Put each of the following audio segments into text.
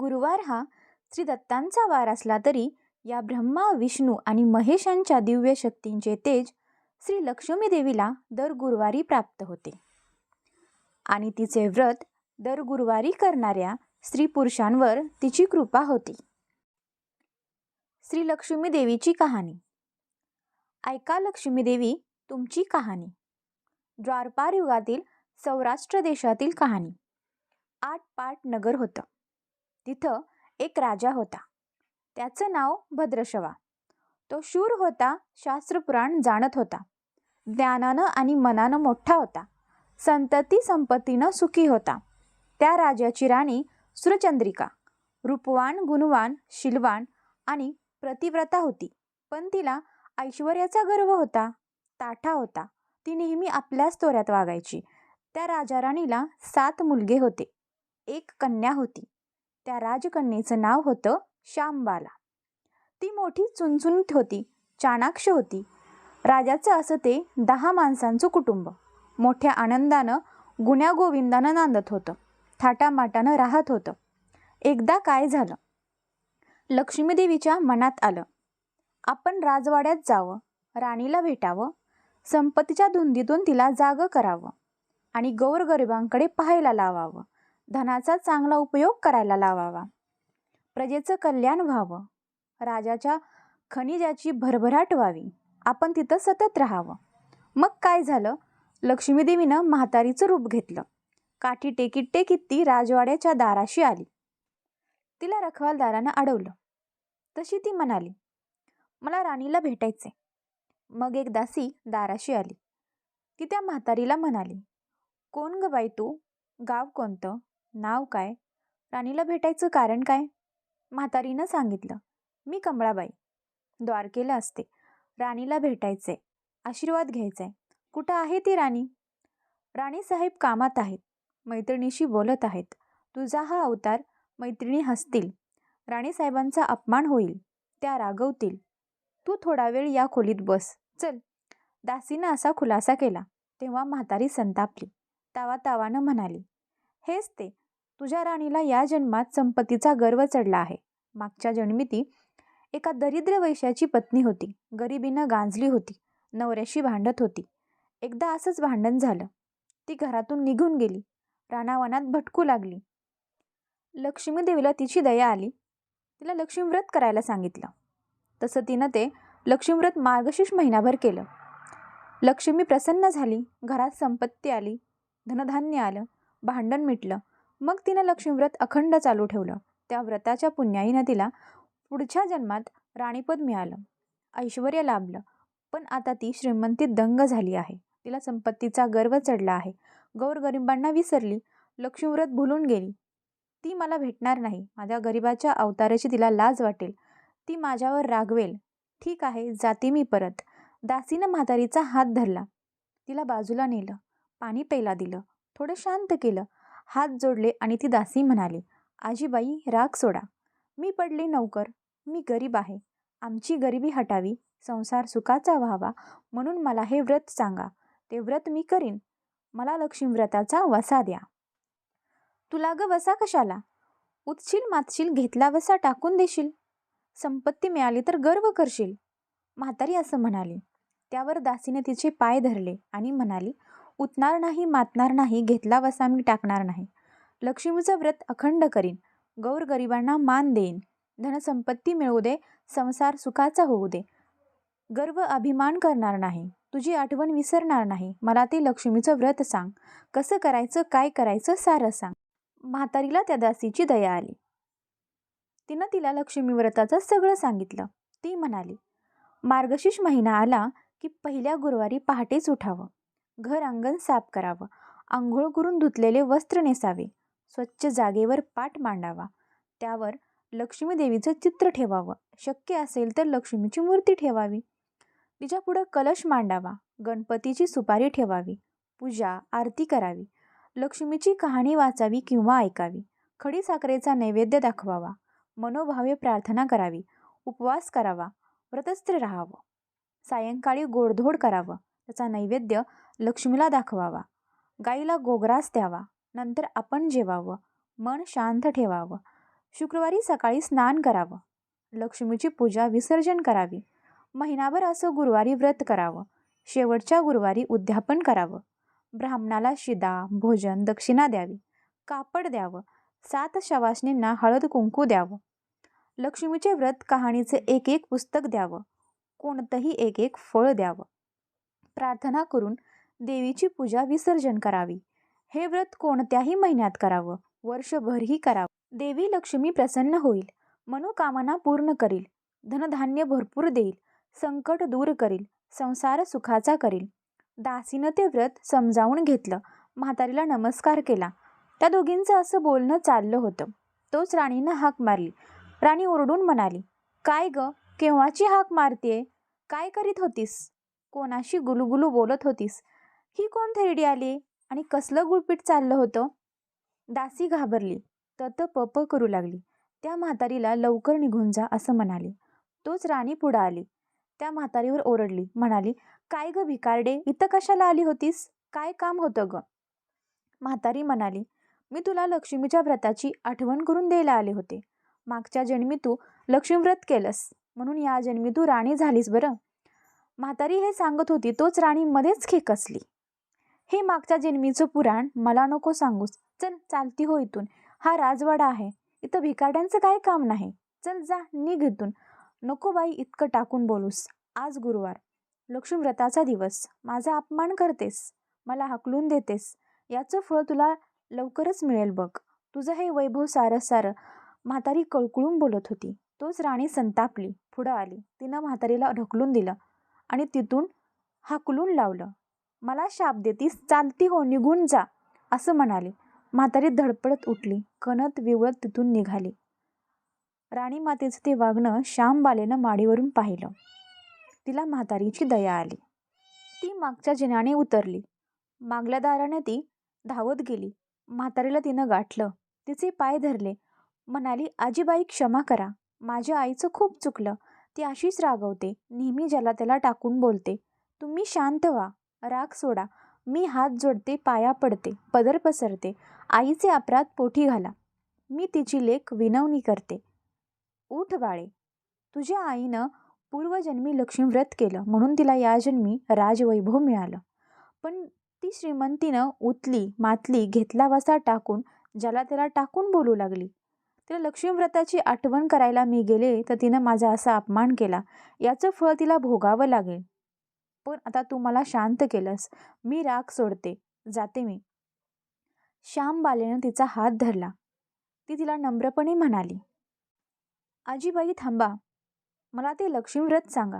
गुरुवार हा श्री दत्तांचा वार असला तरी या ब्रह्मा विष्णू आणि महेशांच्या दिव्य शक्तींचे तेज श्री लक्ष्मी देवीला दर गुरुवारी प्राप्त होते. आणि तिचे व्रत दर गुरुवारी करणाऱ्या स्त्री पुरुषांवर तिची कृपा होती. श्री लक्ष्मी देवीची कहाणी. ऐका लक्ष्मी देवी तुमची कहाणी. द्वारपार युगातील सौराष्ट्र देशातील कहाणी. आठ पाट नगर होतं. तिथं एक राजा होता. त्याचं नाव भद्रशवा. तो शूर होता शास्त्रपुराण जाणत होता. ज्ञानानं आणि मनानं मोठा होता. संतती संपत्तीनं सुखी होता. त्या राजाची राणी सुरचंद्रिका रूपवान गुणवान शिलवान आणि प्रतिव्रता होती. पण तिला ऐश्वर्याचा गर्व होता ताठा होता. ती नेहमी आपल्याच तोऱ्यात वागायची. त्या राजा राणीला सात मुलगे होते. एक कन्या होती. त्या राजकन्येचं नाव होतं श्यामबाला. ती मोठी चुनचुनीत होती चाणाक्ष होती. राजाचं असं ते दहा माणसांचं कुटुंब. मोठ्या आनंदानं गुण्यागोविंदानं नांदत होतं. थाटामाटानं राहत होतं. एकदा काय झालं? लक्ष्मीदेवीच्या मनात आलं. आपण राजवाड्यात जावं राणीला भेटावं संपत्तीच्या धुंदीतून तिला जागं करावं आणि गौरगरिबांकडे पाहायला लावावं. धनाचा चांगला उपयोग करायला लावावा. प्रजेचं कल्याण व्हावं. राजाच्या खनिजाची भरभराट व्हावी. आपण तिथं सतत राहावं. मग काय झालं? लक्ष्मीदेवीनं म्हातारीचं रूप घेतलं. काठी टेकीत टेकीत ती राजवाड्याच्या दाराशी आली. तिला रखवालदारानं अडवलं. तशी ती म्हणाली मला राणीला भेटायचे मग एक दासी दाराशी आली. ती त्या म्हातारीला म्हणाली कोण ग बाई तू? गाव कोणतं? नाव काय? राणीला भेटायचं कारण काय? म्हातारीनं सांगितलं. मी कमळाबाई. द्वारकेला असते. राणीला भेटायचे आशीर्वाद घ्यायचाय. कुठं आहे ती राणी? राणीसाहेब कामात आहेत. मैत्रिणीशी बोलत आहेत. तुझा हा अवतार मैत्रिणी हसतील. राणीसाहेबांचा अपमान होईल. त्या रागवतील. तू थोडा वेळ या खोलीत बस. चल. दासीनं असा खुलासा केला. तेव्हा म्हातारी संतापली. तावा तावानं म्हणाली हेच ते. तुझ्या राणीला या जन्मात संपत्तीचा गर्व चढला आहे. मागच्या जन्मी ती एका दरिद्र वैश्याची पत्नी होती. गरिबीनं गांजली होती. नवऱ्याशी भांडत होती. एकदा असंच भांडण झालं. ती घरातून निघून गेली. राणावनात भटकू लागली. लक्ष्मीदेवीला तिची दया आली. तिला लक्ष्मीव्रत करायला सांगितलं. तसं तिनं ते लक्ष्मीव्रत मार्गशीर्ष महिनाभर केलं. लक्ष्मी प्रसन्न झाली. घरात संपत्ती आली. धनधान्य आलं. भांडण मिटलं. मग तिनं लक्ष्मीव्रत अखंड चालू ठेवलं. त्या व्रताच्या पुण्याईनं तिला पुढच्या जन्मात राणीपद मिळालं. ऐश्वर लाभलं. पण आता ती श्रीमंतीत दंग झाली आहे. तिला संपत्तीचा गर्व चढला आहे. गौरगरिबांना विसरली. लक्ष्मीव्रत भुलून गेली. ती मला भेटणार नाही. माझ्या गरिबाच्या अवताराची तिला लाज वाटेल. ती माझ्यावर रागवेल. ठीक आहे जाते मी परत. दासीनं म्हातारीचा हात धरला. तिला बाजूला नेलं. पाणी प्यायला दिलं. थोडं शांत केलं. हात जोडले आणि ती दासी म्हणाली आजीबाई राग सोडा. मी पडले नौकर. मी गरीब आहे. आमची गरिबी हटावी. संसार सुखाचा व्हावा. म्हणून मला हे व्रत सांगा. ते व्रत मी करीन. मला लक्ष्मीव्रताचा वसा द्या. तुला ग वसा कशाला? उतशील मातशील घेतला वसा टाकून देशील. संपत्ती मिळाली तर गर्व करशील. म्हातारी असं म्हणाली. त्यावर दासीने तिचे पाय धरले आणि म्हणाली उतणार नाही मातणार नाही घेतला वसा मी टाकणार नाही. लक्ष्मीचं व्रत अखंड करीन गौर गरिबांना मान देईन. धनसंपत्ती मिळवू दे संसार सुखाचा होऊ दे. गर्व अभिमान करणार नाही तुझी आठवण विसरणार नाही. मला ते लक्ष्मीचं व्रत सांग. कसं करायचं काय करायचं सारं सांग. म्हातारीला त्या दासीची दया आली. तिनं तिला लक्ष्मी व्रताचं सगळं सांगितलं. ती म्हणाली मार्गशीर्ष महिना आला की पहिल्या गुरुवारी पहाटेच उठावं. घर अंगण साफ करावं. आंघोळ करून धुतलेले वस्त्र नेसावे. स्वच्छ जागेवर पाठ मांडावा. त्यावर लक्ष्मी देवीचं चित्र ठेवावं. शक्य असेल तर लक्ष्मीची मूर्ती ठेवावी. तिच्यापुढं कलश मांडावा. गणपतीची सुपारी ठेवावी. पूजा आरती करावी. लक्ष्मीची कहाणी वाचावी किंवा ऐकावी. खडी साखरेचा नैवेद्य दाखवावा. मनोभावे प्रार्थना करावी. उपवास करावा. व्रतस्त्र राहावं. सायंकाळी गोडधोड करावं. त्याचा नैवेद्य लक्ष्मीला दाखवावा. गाईला गोग्रास द्यावा. नंतर आपण जेवावं. मन शांत ठेवावं. शुक्रवारी सकाळी स्नान करावं. लक्ष्मीची पूजा विसर्जन करावी. महिनाभर असं गुरुवारी व्रत करावं. शेवटच्या गुरुवारी उद्यापन करावं. ब्राह्मणाला शिदा भोजन दक्षिणा द्यावी. कापड द्यावं. सात शवासनींना हळद कुंकू द्यावं. लक्ष्मीचे व्रत कहाणीचे एक एक पुस्तक द्यावं. कोणतंही एक एक फळ द्यावं. प्रार्थना करून देवीची पूजा विसर्जन करावी. हे व्रत कोणत्याही महिन्यात करावं वर्षभरही करावं. देवी लक्ष्मी प्रसन्न होईल मनोकामना पूर्ण करील धनधान्य भरपूर देईल संकट दूर करील संसार सुखाचा करील. दासीनं ते व्रत समजावून घेतलं म्हातारीला नमस्कार केला. त्या दोघींचं असं बोलणं चाललं होतं. तोच राणीनं हाक मारली. राणी ओरडून म्हणाली काय ग केव्हाची हाक मारतीये? काय करीत होतीस? कोणाशी गुलुगुलू बोलत होतीस? ही कोण थेरडी आली? आणि कसलं गुळपीट चाललं होतं? दासी घाबरली. तत पप करू लागली. त्या म्हातारीला लवकर निघून जा असं म्हणाली. तोच राणी पुढं आली. त्या म्हातारीवर ओरडली. म्हणाली काय ग भिकारडे? इथं कशाला आली होतीस? काय काम होतं ग? म्हातारी म्हणाली मी तुला लक्ष्मीच्या व्रताची आठवण करून द्यायला आले होते. मागच्या जन्मी तू लक्ष्मीव्रत केलंस. म्हणून या जन्मी तू राणी झालीस बरं. म्हातारी हे सांगत होती तोच राणी मध्येच खेकसली. हे मागच्या जन्मीचं पुराण मला नको सांगूस. चल चालती हो इथून. हा राजवाडा आहे. इथं भिकारड्यांचं काय काम नाही. चल जा निघ इथून. नको बाई इतकं टाकून बोलूस. आज गुरुवार. लक्ष्मीव्रताचा दिवस. माझा अपमान करतेस. मला हाकलून देतेस. याचं फळ तुला लवकरच मिळेल बघ. तुझं हे वैभव सारं सारं. म्हातारी कळकुळून बोलत होती. तोच राणी संतापली. पुढं आली. तिनं म्हातारीला ढकलून दिलं आणि तिथून हाकलून लावलं. मला शाप देतीस चालती हो निघून जा असं म्हणाले. म्हातारी धडपडत उठली. कणत विवळत तिथून निघाली. राणी मातेचं ते वागणं श्यामबालेनं माडीवरून पाहिलं. तिला म्हातारीची दया आली. ती मागच्या जिन्याने उतरली. मागल्या दाराने ती धावत गेली. म्हातारीला तिनं गाठलं. तिचे पाय धरले. म्हणाली आजीबाई क्षमा करा. माझ्या आईचं खूप चुकलं. ती अशीच रागवते. नेहमी ज्याला त्याला टाकून बोलते. तुम्ही शांत व्हा. राग सोडा. मी हात जोडते पाया पडते पदर पसरते. आईचे अपराध पोटी घाला. मी तिची लेख विनवणी करते. उठ बाळे. तुझ्या आईनं पूर्वजन्मी लक्ष्मीव्रत केलं. म्हणून तिला या जन्मी राजवैभव मिळालं. पण ती श्रीमंतीनं उतली मातली घेतला वसा टाकून ज्याला त्याला टाकून बोलू लागली. तिला लक्ष्मीव्रताची आठवण करायला मी गेले तर तिनं माझा असा अपमान केला. याचं फळ तिला भोगावं लागेल. पण आता तू मला शांत केलंस. मी राग सोडते. जाते मी. श्यामबालेनं तिचा हात धरला. ती तिला नम्रपणे म्हणाली आजीबाई थांबा. मला ते लक्ष्मीव्रत सांगा.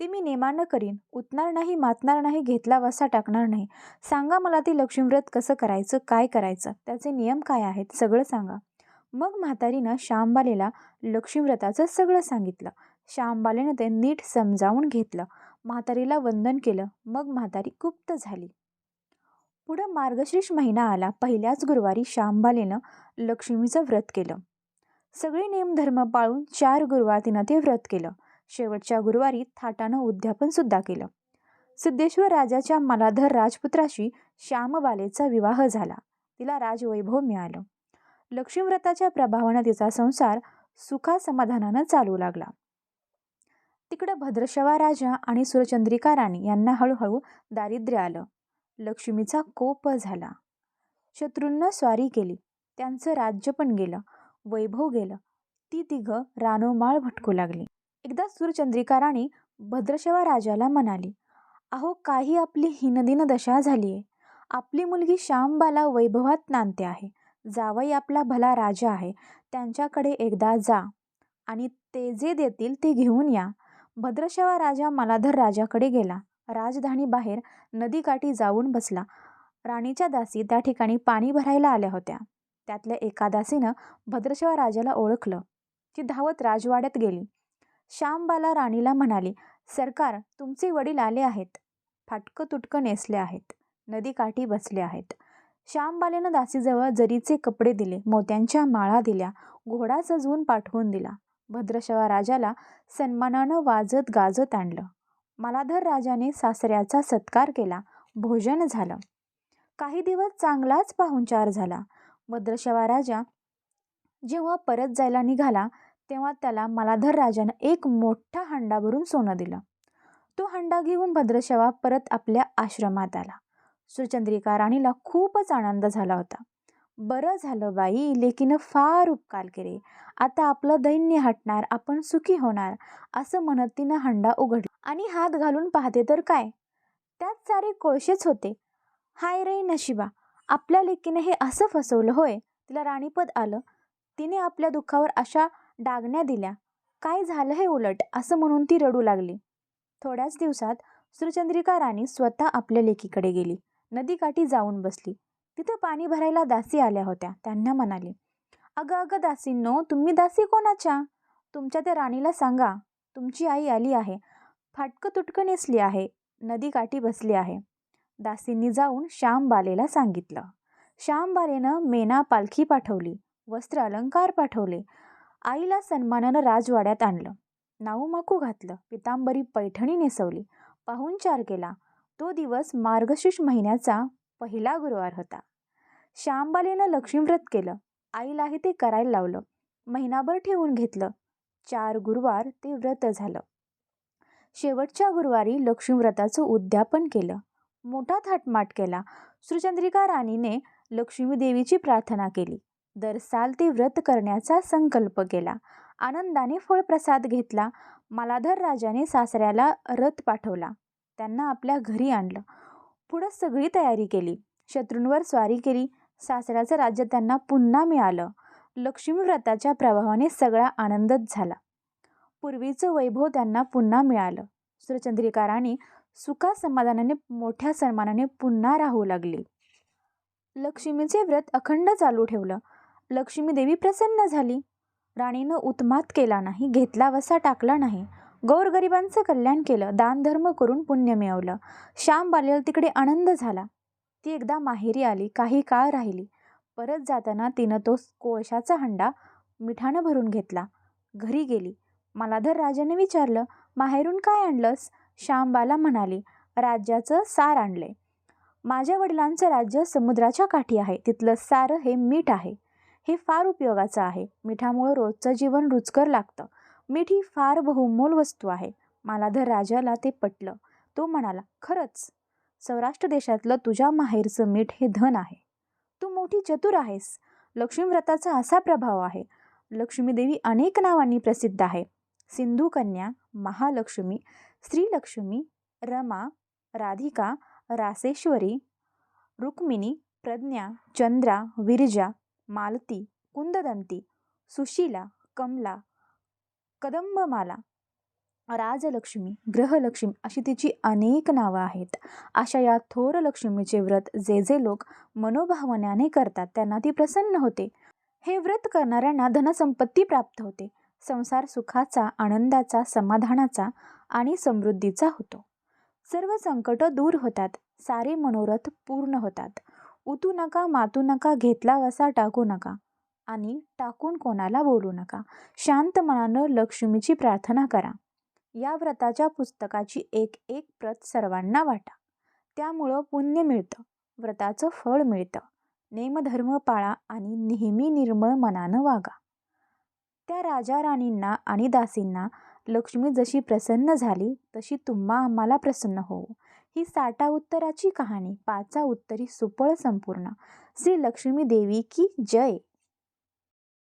ते मी नेमानं करीन. उतणार नाही मातणार नाही घेतला वसा टाकणार नाही. सांगा मला ते लक्ष्मीव्रत कसं करायचं काय करायचं? त्याचे नियम काय आहेत? सगळं सांगा. मग म्हातारीनं श्यामबालेला लक्ष्मीव्रताचं सगळं सांगितलं. श्यामबालेनं ते नीट समजावून घेतलं. म्हातारीला वंदन केलं. मग म्हातारी गुप्त झाली. पुढं मार्गशीर्ष महिना आला. पहिल्याच गुरुवारी श्यामबालेनं लक्ष्मीचं व्रत केलं. सगळे नियमधर्म पाळून चार गुरुवार तिनं ते व्रत केलं. शेवटच्या गुरुवारी थाटानं उद्यापनसुद्धा केलं. सिद्धेश्वर राजाच्या मलाधर राजपुत्राशी श्यामबालेचा विवाह झाला. तिला राजवैभव मिळालं. लक्ष्मीव्रताच्या प्रभावानं तिचा संसार सुखासमाधानानं चालू लागला. तिकडं भद्रशवा राजा आणि सुरचंद्रिका राणी यांना हळूहळू दारिद्र्य आलं. लक्ष्मीचा कोप झाला. शत्रूंना स्वारी केली. त्यांचं राज्य पण गेलं. वैभव गेलं. ती तिघं रानोमाळ भटकू लागली. एकदा सुरचंद्रिका राणी भद्रशवा राजाला म्हणाली अहो काही आपली हिनदिन दशा झाली आहे आपली मुलगी श्यामबाला वैभवात नांदते आहे. जावई आपला भला राजा आहे. त्यांच्याकडे एकदा जा आणि ते जे देतील ते घेऊन या. भद्रशवा राजा मलाधर राजाकडे गेला. राजधानीबाहेर नदीकाठी जाऊन बसला. राणीच्या दासी त्या ठिकाणी पाणी भरायला आल्या होत्या. त्यातल्या एका दासीनं भद्रशवा राजाला ओळखलं. ती धावत राजवाड्यात गेली. श्यामबाला राणीला म्हणाली सरकार तुमचे वडील आले आहेत. फाटकं तुटकं नेसले आहेत. नदीकाठी बसले आहेत. श्यामबालेनं दासीजवळ जरीचे कपडे दिले मोत्यांच्या माळा दिल्या घोडा सजवून पाठवून दिला. भद्रशवा राजाला सन्मानानं वाजत गाजत आणलं. मलाधर राजाने सासऱ्याचा सत्कार केला. भोजन झालं. काही दिवस चांगलाच पाहुणचार झाला. भद्रशवा राजा जेव्हा परत जायला निघाला तेव्हा त्याला मालाधर राजानं एक मोठा हंडा भरून सोनं दिलं. तो हंडा घेऊन भद्रशवा परत आपल्या आश्रमात आला. सुचंद्रिका राणीला खूपच आनंद झाला होता. बरं झालं बाई लेकीनं फार उपकार केले. आता आपलं दैन्य हटणार आपण सुखी होणार असं म्हणत तिनं हंडा उघडला. आणि हात घालून पाहते तर काय? त्यात सारे कोळशेच होते. हाय रे नशिबा आपल्या लेकीने हे असं फसवलं होय? तिला राणीपद आलं. तिने आपल्या दुःखावर अशा डागण्या दिल्या. काय झालं हे उलट? असं म्हणून ती रडू लागली. थोड्याच दिवसात सुरचंद्रिका राणी स्वतः आपल्या लेकीकडे गेली. नदीकाठी जाऊन बसली. तिथं पाणी भरायला दासी आल्या होत्या. त्यांना म्हणाली अगं अगं दासींनो तुम्ही दासी कोणाच्या? तुमच्या त्या राणीला सांगा. तुमची आई आली आहे. फाटकं तुटकं नेसली आहे. नदी काठी बसली आहे. दासींनी जाऊन श्यामबालेला सांगितलं. श्यामबालेनं मेना पालखी पाठवली वस्त्र अलंकार पाठवले आईला सन्मानानं राजवाड्यात आणलं. नाऊ माकू घातलं पितांबरी पैठणी नेसवली पाहुणचार केला. तो दिवस मार्गशीर्ष महिन्याचा पहिला गुरुवार होता. श्यामबालेनं लक्ष्मीव्रत केलं. आईलाही ते करायला लावलं. महिनाभर ठेवून घेतलं. चार गुरुवार ते व्रत झालं. शेवटच्या गुरुवारी लक्ष्मीव्रताचं उद्यापन केलं. मोठा थाटमाट केला. सुचंद्रिका राणीने लक्ष्मीदेवीची प्रार्थना केली. दर साल ते व्रत करण्याचा संकल्प केला. आनंदाने फळप्रसाद घेतला. मालाधर राजाने सासऱ्याला रथ पाठवला. त्यांना आपल्या घरी आणलं. पुढं सगळी तयारी केली. शत्रूंवर स्वारी केली. सासऱ्याचं राज्य त्यांना पुन्हा मिळालं. लक्ष्मी व्रताच्या प्रभावाने सगळा आनंदच झाला. पूर्वीचं वैभव त्यांना पुन्हा मिळालं. सुरचंद्रिका राणी सुखा समाधानाने मोठ्या सन्मानाने पुन्हा राहू लागली. लक्ष्मीचे व्रत अखंड चालू ठेवलं. लक्ष्मीदेवी प्रसन्न झाली. राणीनं उत्मात केला नाही घेतला वसा टाकला नाही. गौरगरिबांचं कल्याण केलं दानधर्म करून पुण्य मिळवलं. श्याम बालेल तिकडे आनंद झाला. ती एकदा माहेरी आली काही काळ राहिली. परत जाताना तिनं तो कोळशाचा हंडा मिठानं भरून घेतला. घरी गेली. मलाधर राजाने विचारलं माहेरून काय आणलंस? श्यामबाला म्हणाली राज्याचं सार आणले माझ्या वडिलांचं राज्य समुद्राच्या काठी आहे. तिथलं सारं हे मीठ आहे. हे फार उपयोगाचं आहे. मिठामुळं रोजचं जीवन रुचकर लागतं. मीठ ही फार बहुमोल वस्तू आहे. मालाधर राजाला ते पटलं. तो म्हणाला खरंच. सौराष्ट्र देशातलं तुझ्या माहेरचं मीठ हे धन आहे. तू मोठी चतुर आहेस. लक्ष्मीव्रताचा असा प्रभाव आहे. लक्ष्मीदेवी अनेक नावांनी प्रसिद्ध आहे. सिंधू कन्या महालक्ष्मी श्रीलक्ष्मी रमा राधिका रासेश्वरी रुक्मिणी प्रज्ञा चंद्रा विरजा मालती कुंददंती सुशीला कमला कदंबमाला राजलक्ष्मी ग्रहलक्ष्मी अशी तिची अनेक नावं आहेत. अशा या थोर लक्ष्मीचे व्रत जे जे लोक मनोभावनाने करतात त्यांना ती प्रसन्न होते. हे व्रत करणाऱ्यांना धनसंपत्ती प्राप्त होते. संसार सुखाचा आनंदाचा समाधानाचा आणि समृद्धीचा होतो. सर्व संकट दूर होतात. सारे मनोरथ पूर्ण होतात. उतू नका मातू नका घेतला वसा टाकू नका. आणि टाकून कोणाला बोलू नका. शांत मनानं लक्ष्मीची प्रार्थना करा. या व्रताच्या पुस्तकाची एक एक प्रत सर्वांना वाटा. त्यामुळं पुण्य मिळतं. व्रताचं फळ मिळतं. नेमधर्म पाळा आणि नेहमी निर्मळ मनानं वागा. त्या राजा राणींना आणि दासींना लक्ष्मी जशी प्रसन्न झाली तशी तुम्हा आम्हाला प्रसन्न होऊ. ही साठा उत्तराची कहाणी पाचा उत्तरी सुपळ संपूर्ण. श्री लक्ष्मी देवी की जय!